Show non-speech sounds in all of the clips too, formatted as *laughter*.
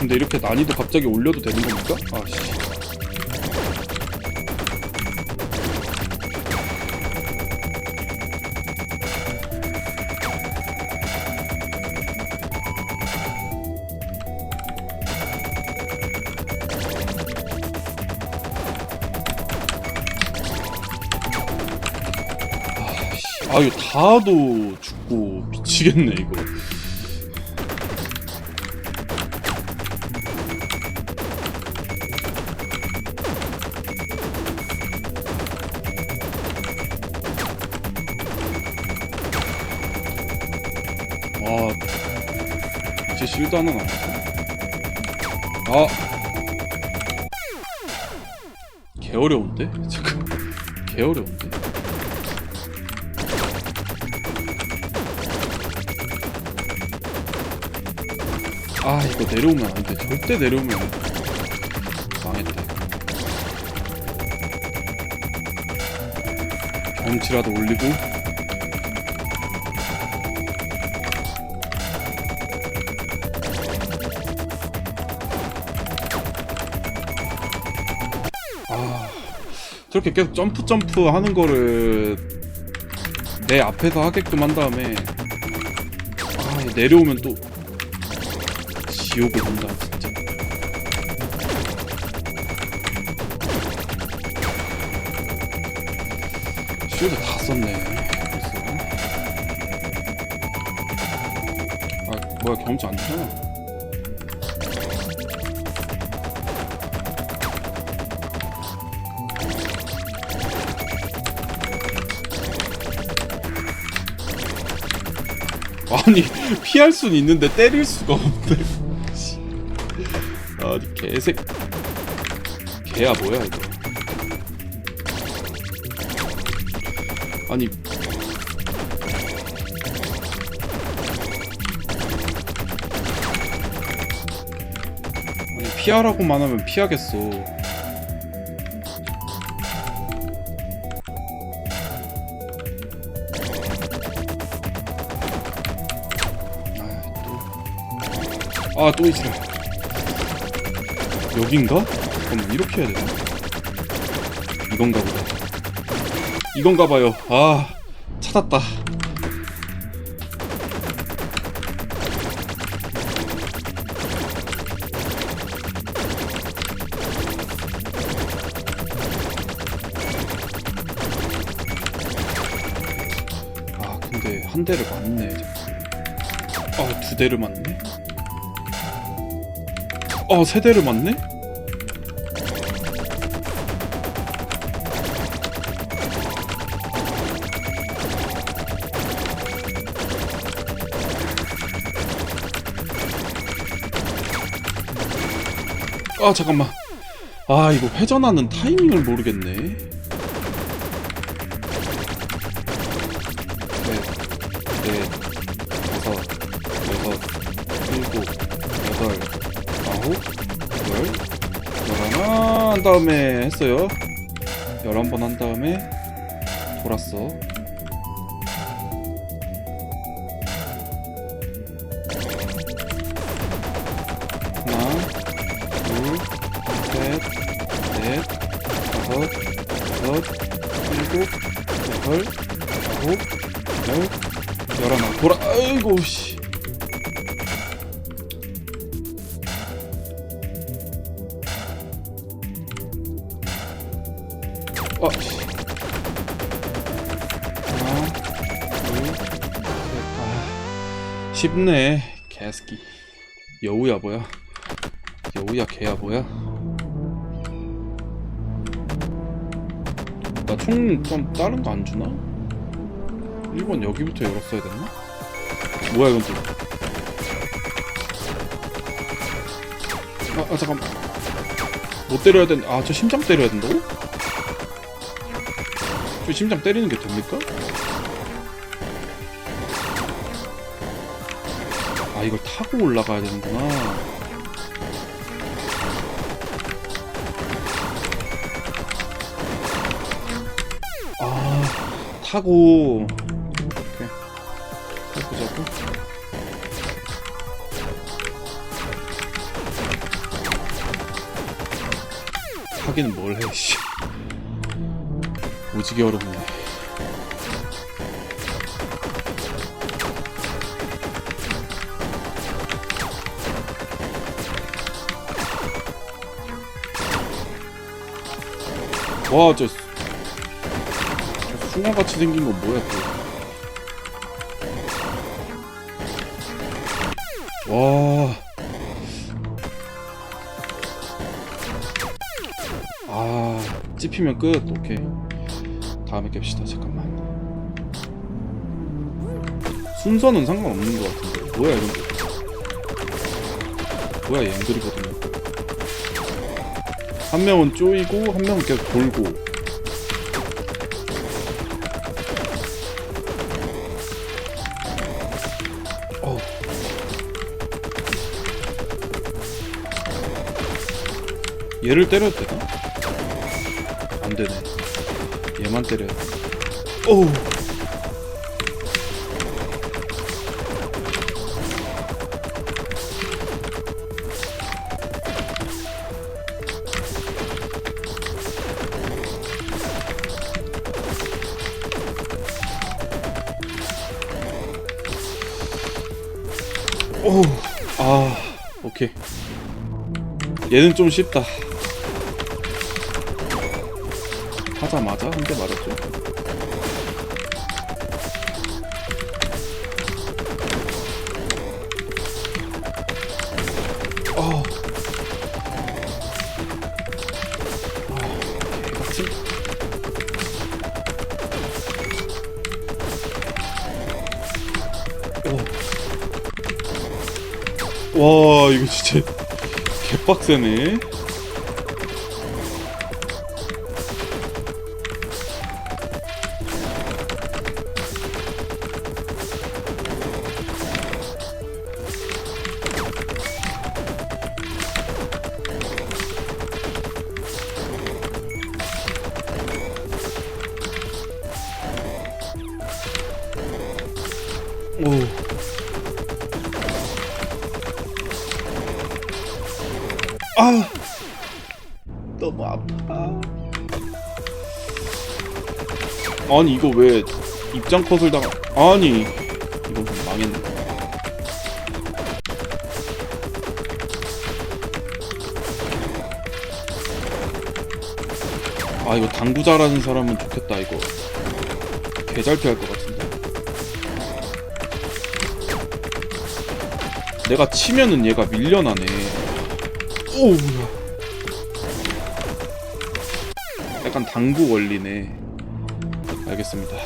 근데 이렇게 난이도 갑자기 올려도 되는 겁니까? 아씨. 아유 다도 죽고 미치겠네 이거 실드 하나 남았어. 아 개 어려운데? 잠깐. 개 어려운데? 아 이거 내려오면 안돼. 절대 내려오면 망했다. 경치라도 올리고 저렇게 계속 점프 점프 하는 거를 내 앞에서 하게끔 한 다음에 아 내려오면 또 지옥을 본다 진짜 쉴드 다 썼네 벌써. 아 뭐야 경험치 안 주잖아 아니 피할 수는 있는데 때릴 수가 없네. 씨. 아니 개색. 개야 뭐야 이거? 아니. 아니 피하라고만 하면 피하겠어 아또 이지랄 여긴가? 잠깐만 이렇게 해야 되나? 이건가 보다. 이건가 봐요. 아 찾았다. 아 근데 한 대를 맞네 아두 대를 맞네 아, 세 대를 맞네? 아, 잠깐만. 아, 이거 회전하는 타이밍을 모르겠네. 한 다음에 했어요. 열한 번한 다음에 돌았어. 하나, 둘, 셋, 넷, 다섯, 여섯, 일곱, 여덟, 아홉, 열, 열하나. 돌아, 아이고 씨. 쉽네. 개새끼. 여우야 뭐야? 여우야 개야 뭐야? 나 총 좀 다른 거 안 주나? 1번 여기부터 열었어야 됐나? 뭐야 이건 또? 아, 아 잠깐. 못 때려야 된. 아저 심장 때려야 된다고? 저 심장 때리는 게 됩니까? 아 이걸 타고 올라가야 되는구나. 아 타고. 이렇게 타고 자고. 하기는 뭘해 씨. 오지게 어렵네. 와, 저, 저 숭어같이 생긴 거 뭐야, 또. 와. 아, 찝히면 끝. 오케이. 다음에 깹시다. 잠깐만. 순서는 상관없는 것 같은데. 뭐야, 이런 거. 뭐야, 앵글이거든요. 한 명은 쪼이고, 한 명은 계속 돌고. 얘를 때려도 되나? 안 되네. 얘만 때려야 돼. 어우. 어우. 아, 오케이. 얘는 좀 쉽다. 하자마자 한 대 맞았죠. 와, 이거 진짜 개빡세네. 오. 너무 아파. 아니 이거 왜 입장 컷을 당하? 아니 이거 좀 망했네. 아 이거 당구 잘하는 사람은 좋겠다 이거. 개잘 피 할 것 같은데. 내가 치면은 얘가 밀려나네. 오 뭐야. 당구 원리네. 알겠습니다.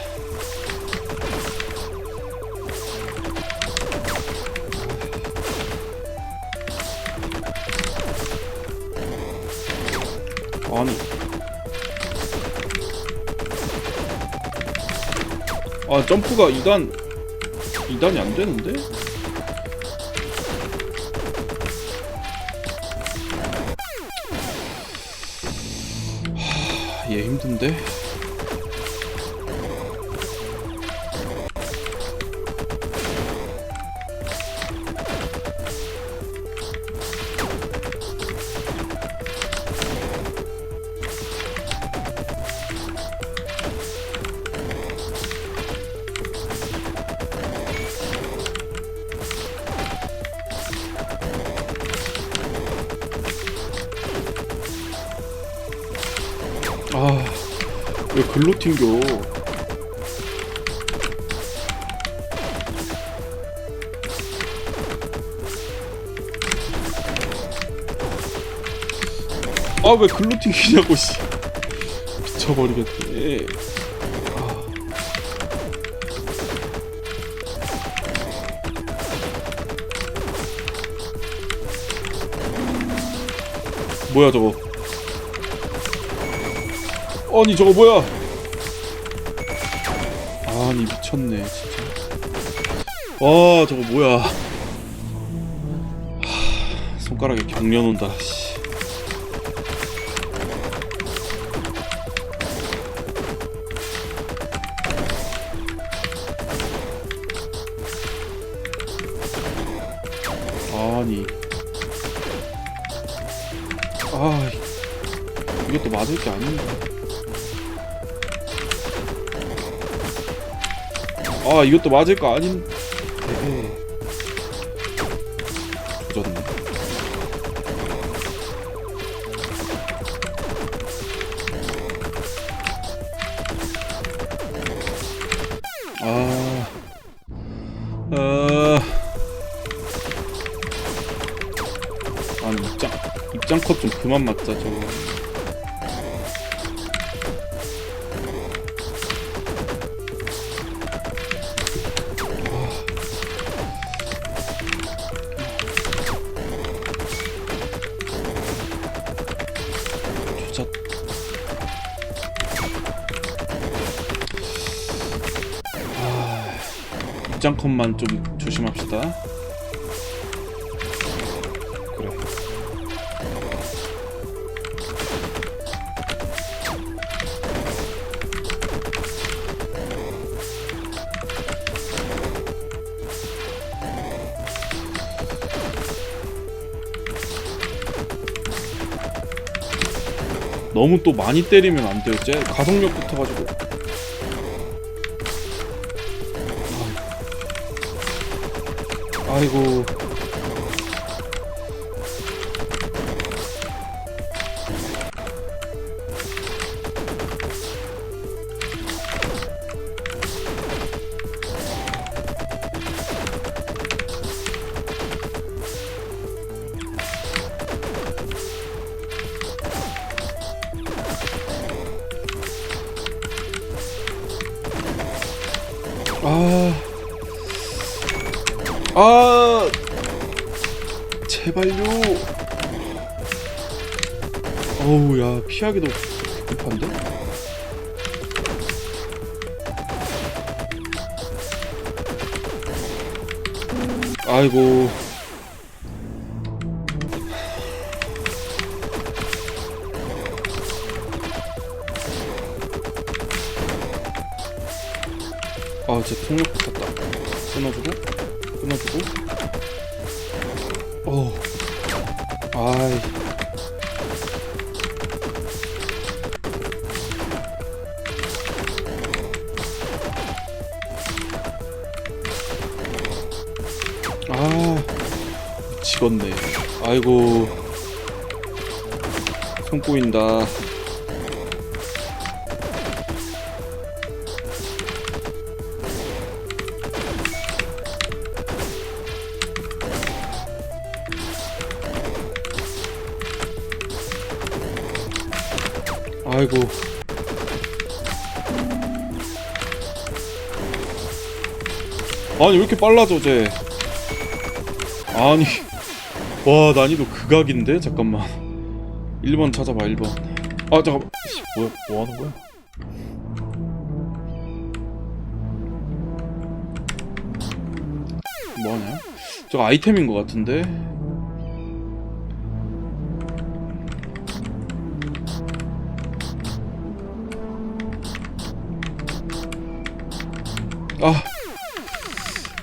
아니. 아 점프가 2단 2단이 안 되는데? 힘든데? 튕겨? 아, 왜 글로 튕기냐고, 씨. 미쳐버리겠네. 아. 뭐야, 저거. 아니 저거 뭐야? 아니 미쳤네 진짜. 와 저거 뭐야? 하, 손가락에 경련 온다. 아, 이것도 맞을 거 아닌. 조졌네. 아, 아, 아니 입장 입장 컷 좀 그만 맞자 저거. 컷만 좀 조심합시다. 그래. 너무 또 많이 때리면 안 돼요. 쟤 가속력 붙어가지고. 아이고. 피하기도 급한데? 아이고. 아제 통력 아이고 손 꼬인다 아이고. 아니 왜 이렇게 빨라져 쟤? 아니 와 난이도 극악인데 잠깐만 1번 찾아봐 1번 아 잠깐만 씨, 뭐야 뭐 하는 거야? 뭐하냐? 저거 아이템인 것 같은데 아,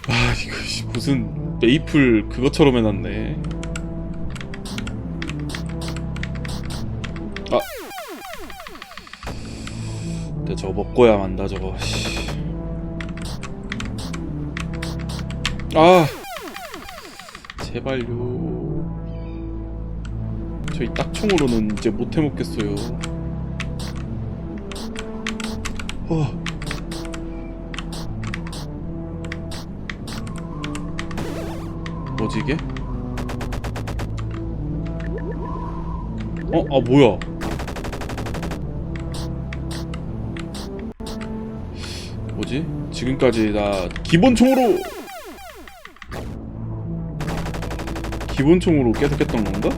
아 이거 씨, 무슨 메이플 그것처럼 해놨네. 저거 먹고야 만다 저거. 씨. 아, 제발요. 저희 딱총으로는 이제 못 해 먹겠어요. 어. 뭐지 이게? 어? 아 뭐야? 뭐지? 지금까지 나 기본총으로 기본총으로 계속 했던 건가?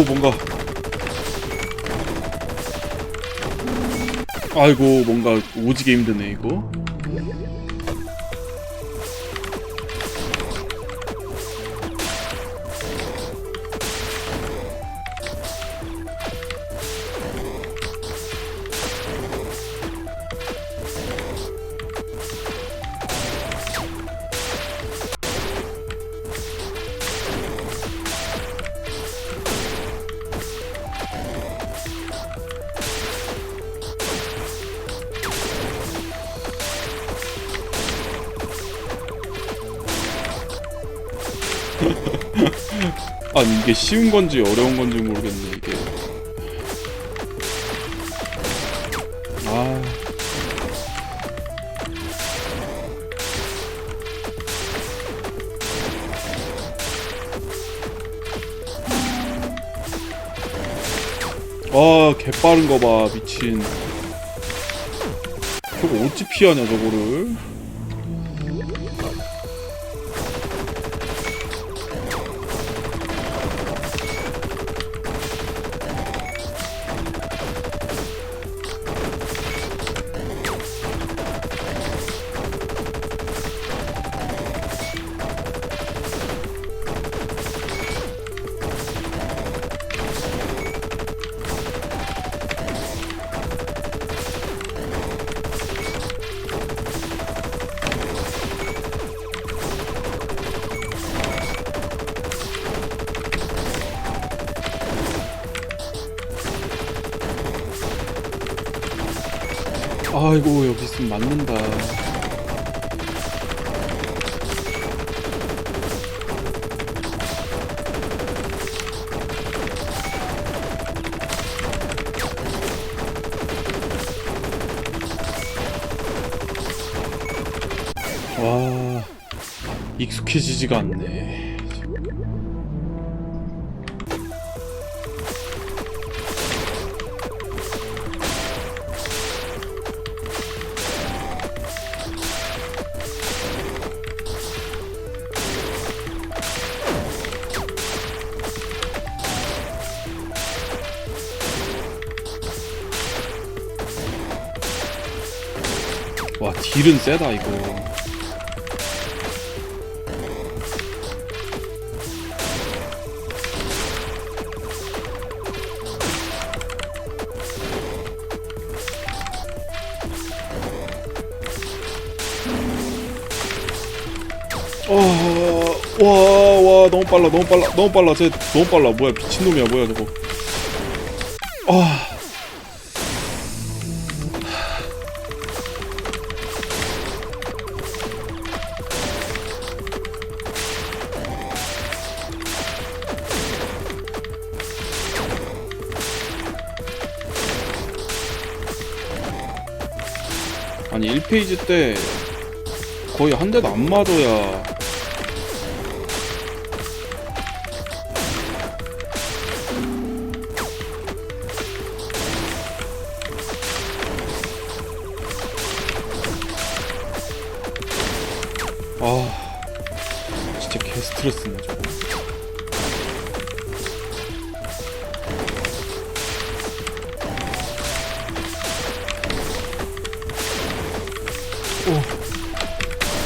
어우 뭔가. 아이고 뭔가 오지게 힘드네 이거 이게 쉬운 건지 어려운 건지 모르겠네 이게 아 아, 개빠른 거 봐, 미친. 저거 어찌 피하냐, 저거를. 익숙해지지가 않네. 와, 딜은 세다, 이거. 와, 와, 너무 빨라, 너무 빨라, 너무 빨라, 쟤 너무 빨라. 뭐야, 미친놈이야, 뭐야, 저거. 아. 아니 1페이지 때 거의 한 대도 안 맞아야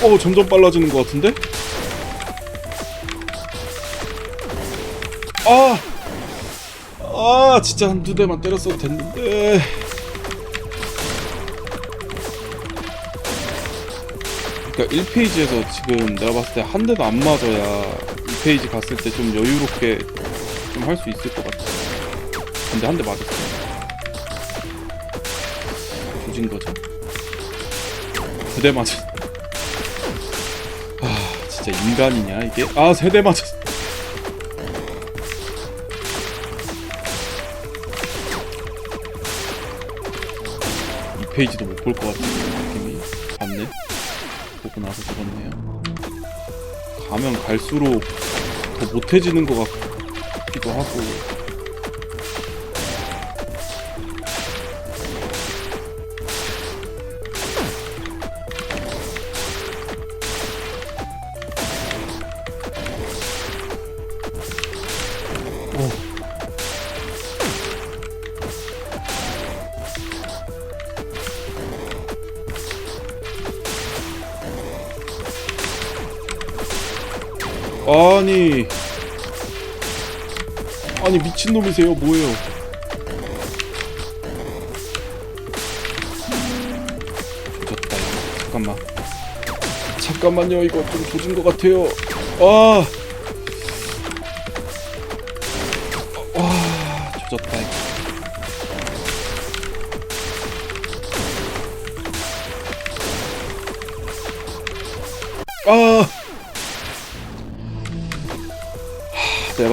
어 점점 빨라지는 것 같은데? 아! 아 진짜 한두 대만 때렸어도 됐는데. 그러니까 1페이지에서 지금 내가 봤을 때 한 대도 안 맞아야 2페이지 갔을 때 좀 여유롭게 좀 할 수 있을 것 같아. 근데 한 대 맞았어. 조진 거죠 두대 맞았. 아 진짜 인간이냐 이게? 아 세 대 맞았어 이 페이지도 못 볼 것 같은 느낌이. 봤네. 보고 나서 죽었네요. 가면 갈수록 더 못해지는 것 같기도 하고 아니. 아니 미친놈이세요. 뭐예요? 조졌다 잠깐만. 잠깐만요. 이거 좀 조진 것 같아요. 아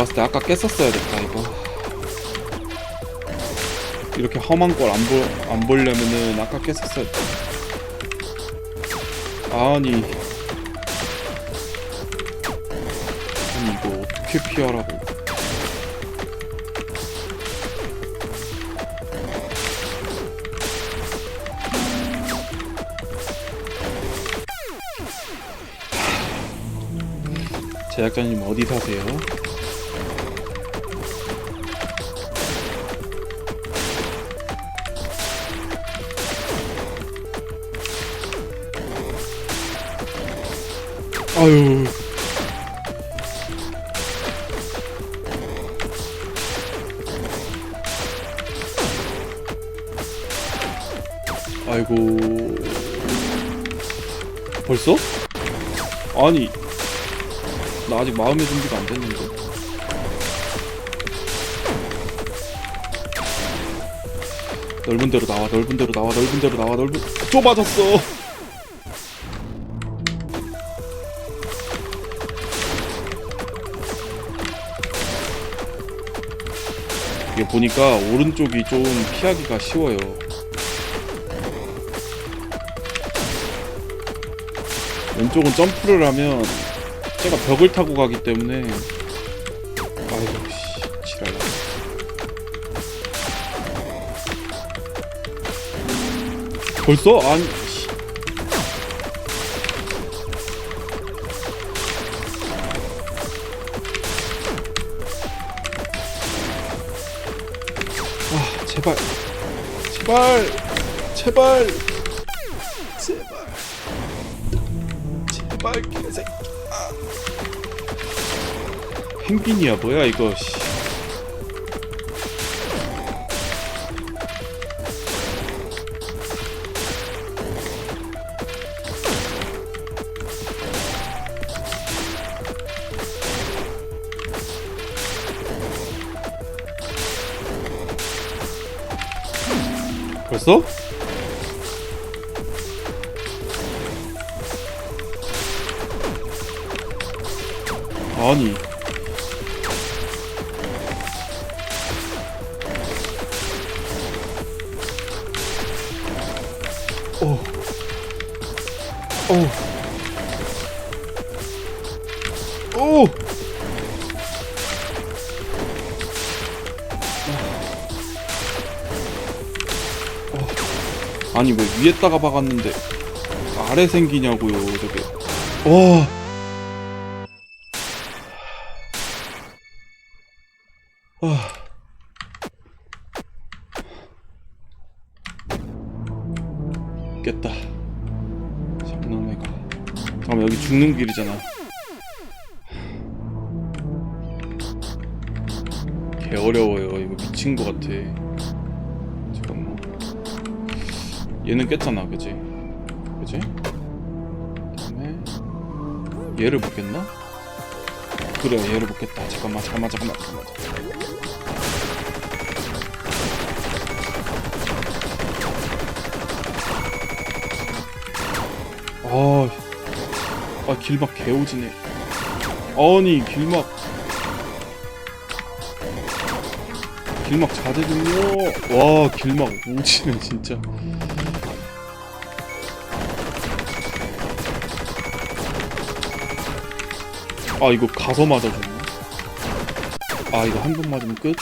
봤을 때 아까 깼었어야겠다 이거. 이렇게 험한 걸 안 보, 안 보려면은 아까 깼었어야 돼 아니. 아니 이거 어떻게 피하라고. 제작자님 어디 사세요? 아유. 아이고. 벌써? 아니. 나 아직 마음의 준비가 안 됐는데. 넓은 데로 나와, 넓은 데로 나와, 넓은 데로 나와, 넓은. 좁아졌어. 이게 보니까 오른쪽이 좀 피하기가 쉬워요. 왼쪽은 점프를 하면 제가 벽을 타고 가기 때문에 아이고 씨 지랄라. 벌써? 아니 제발 제발 제발 제발 개새끼 아. 펭귄이야 뭐야 이거 씨. 벌써? 아니 아니 왜 위에다가 박았는데 아래 생기냐고요 저게. 와 아. 깼다. 장난해가 잠깐만 여기 죽는 길이잖아. 개 어려워요. 이거 미친 거 같아 얘는 깼잖아 그지? 그지? 그다음에 얘를 못 깼나? 그래 얘를 못 깼다. 잠깐만 잠깐만 잠깐만 잠깐만. 아, 아 길막 개오지네. 아니 길막. 길막 자제 좀요. 와 길막 오지네 진짜 아 이거 가서 맞아줬네 아 이거 한 번 맞으면 끝?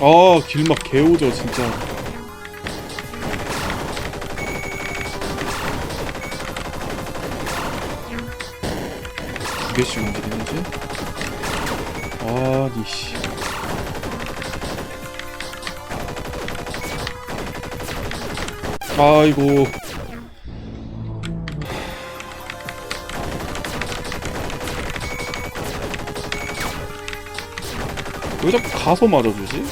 아 길막 개오죠 진짜 두 개씩 움직이는지? 아니 씨. 아이고. 왜 자꾸 가서 맞아주지?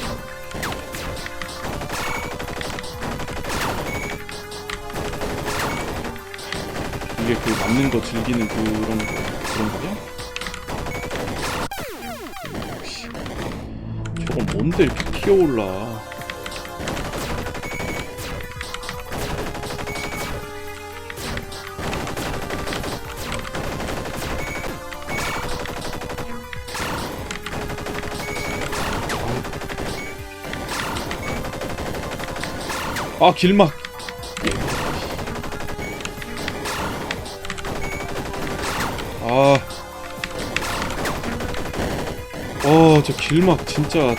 이게 그 맞는 거 즐기는 그런 거 그런 거냐? 저건 뭔데 이렇게 튀어올라? 아 길막 길막 진짜.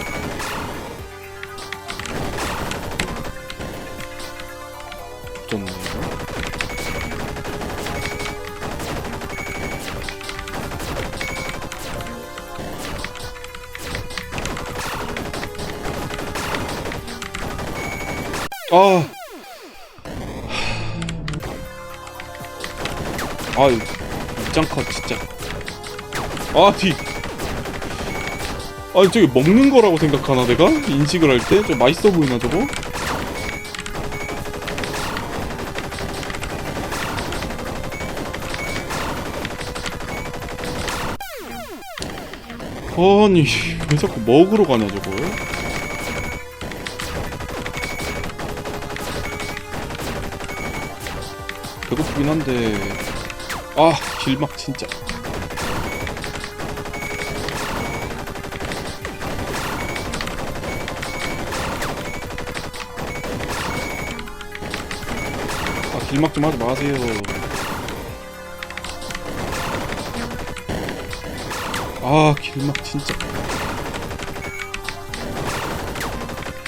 좋네. 아. 아유, 입장컷 진짜. 아, 뒤. 아니, 저기 먹는 거라고 생각하나, 내가? 인식을 할 때? 좀 맛있어 보이나, 저거? 아니, *laughs* 왜 자꾸 먹으러 가냐, 저거? 배고프긴 한데. 아, 길막 진짜. 아, 길막 좀 하지 마세요. 아, 길막 진짜.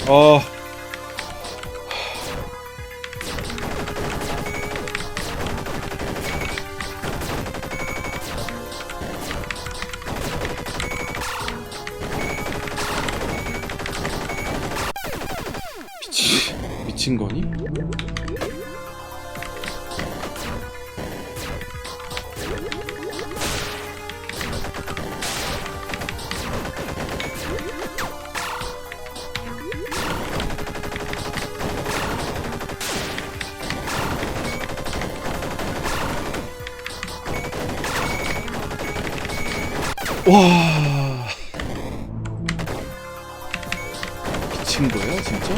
아. 와 미친 거야 진짜?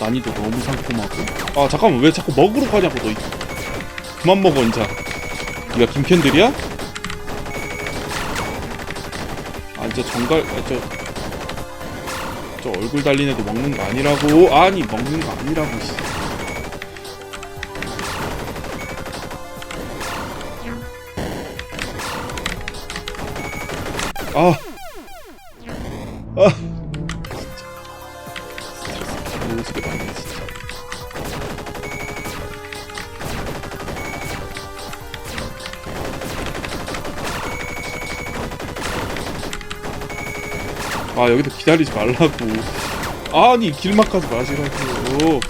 난이도 너무 상콤하고 아 잠깐만 왜 자꾸 먹으러 가냐고 너 이- 그만 먹어 인자 니가 김캔들이야? 아 진짜 정갈 아, 저, 저 얼굴 달린 애도 먹는 거 아니라고 아니 먹는 거 아니라고 씨. 기다리지 말라고. 아니 길막하지 마시라고.